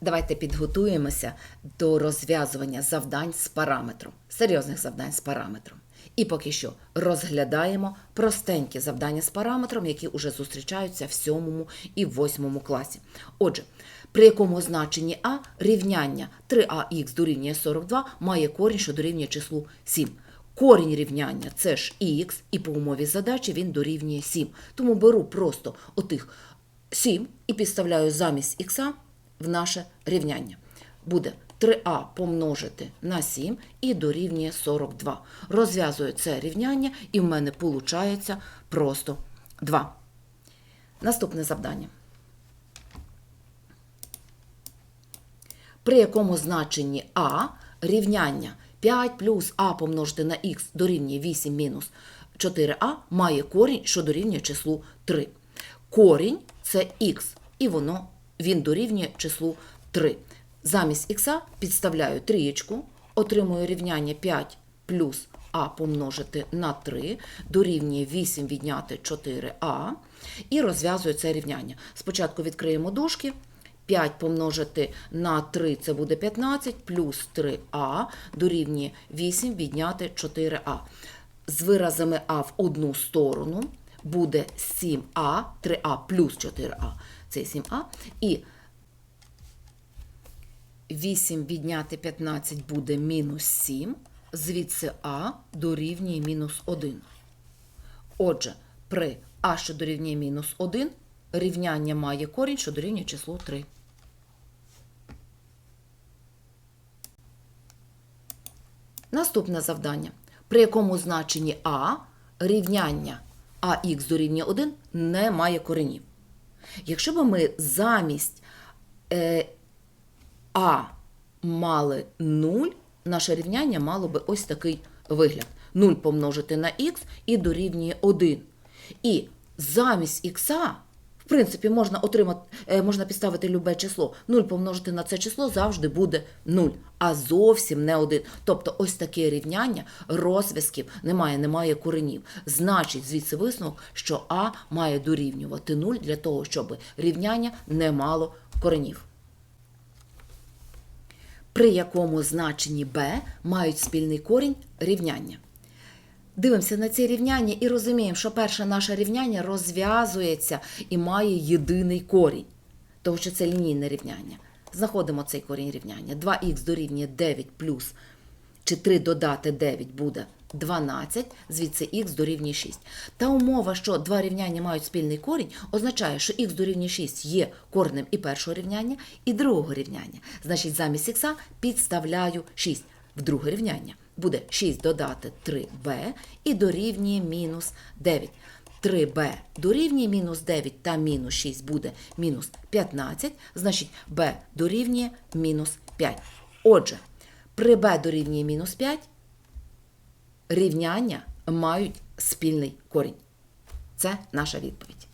Давайте підготуємося до розв'язування завдань з параметром, серйозних завдань з параметром. І поки що розглядаємо простенькі завдання з параметром, які вже зустрічаються в 7 і 8 класі. Отже, при якому значенні А рівняння 3ax дорівнює 42 має корінь, що дорівнює числу 7. Корінь рівняння це ж х, і по умові задачі він дорівнює 7. Тому беру просто отих 7 і підставляю замість х в наше рівняння. Буде 3а помножити на 7 і дорівнює 42. Розв'язую це рівняння, і в мене виходить просто 2. Наступне завдання. при якому значенні а рівняння 5 плюс а помножити на х дорівнює 8 мінус 4а має корінь, що дорівнює числу 3. Корінь це х, і воно, він дорівнює числу 3. Замість х підставляю трієчку, отримую рівняння 5 плюс а помножити на 3 дорівнює 8 відняти 4а і розв'язую це рівняння. Спочатку відкриємо дужки. 5 помножити на 3 це буде 15, плюс 3а дорівнює 8 відняти 4а. З виразами а в одну сторону буде 7а, 3а плюс 4а. Це 7а. І 8 відняти 15 буде мінус 7. Звідси а дорівнює мінус 1. Отже, при а, що дорівнює мінус 1, рівняння має корінь, що дорівнює числу 3. Наступне завдання, при якому значенні а рівняння ах дорівнює 1 не має коренів. Якщо б ми замість е, а мали 0, наше рівняння мало би ось такий вигляд. 0 помножити на х і дорівнює 1. І замість х, в принципі, можна отримати, е, можна підставити любе число. 0 помножити на це число завжди буде 0, а зовсім не 1. Тобто ось таке рівняння розв'язків немає, немає коренів. Значить, звідси висновок, що а має дорівнювати 0 для того, щоб рівняння не мало коренів при якому значенні b мають спільний корінь рівняння. Дивимося на ці рівняння і розуміємо, що перше наше рівняння розв'язується і має єдиний корінь, тому що це лінійне рівняння. Знаходимо цей корінь рівняння. 2х дорівнює 9 плюс чи 3 додати 9 буде 12, звідси х дорівнює 6. Та умова, що два рівняння мають спільний корінь, означає, що х дорівнює 6 є коренем і першого рівняння, і другого рівняння. Значить, замість х підставляю 6 в друге рівняння. Буде 6 додати 3b і дорівнює мінус 9. 3b дорівнює мінус 9 та мінус 6 буде мінус 15, значить b дорівнює мінус 5. Отже, при b дорівнює мінус 5 рівняння мають спільний корінь. Це наша відповідь.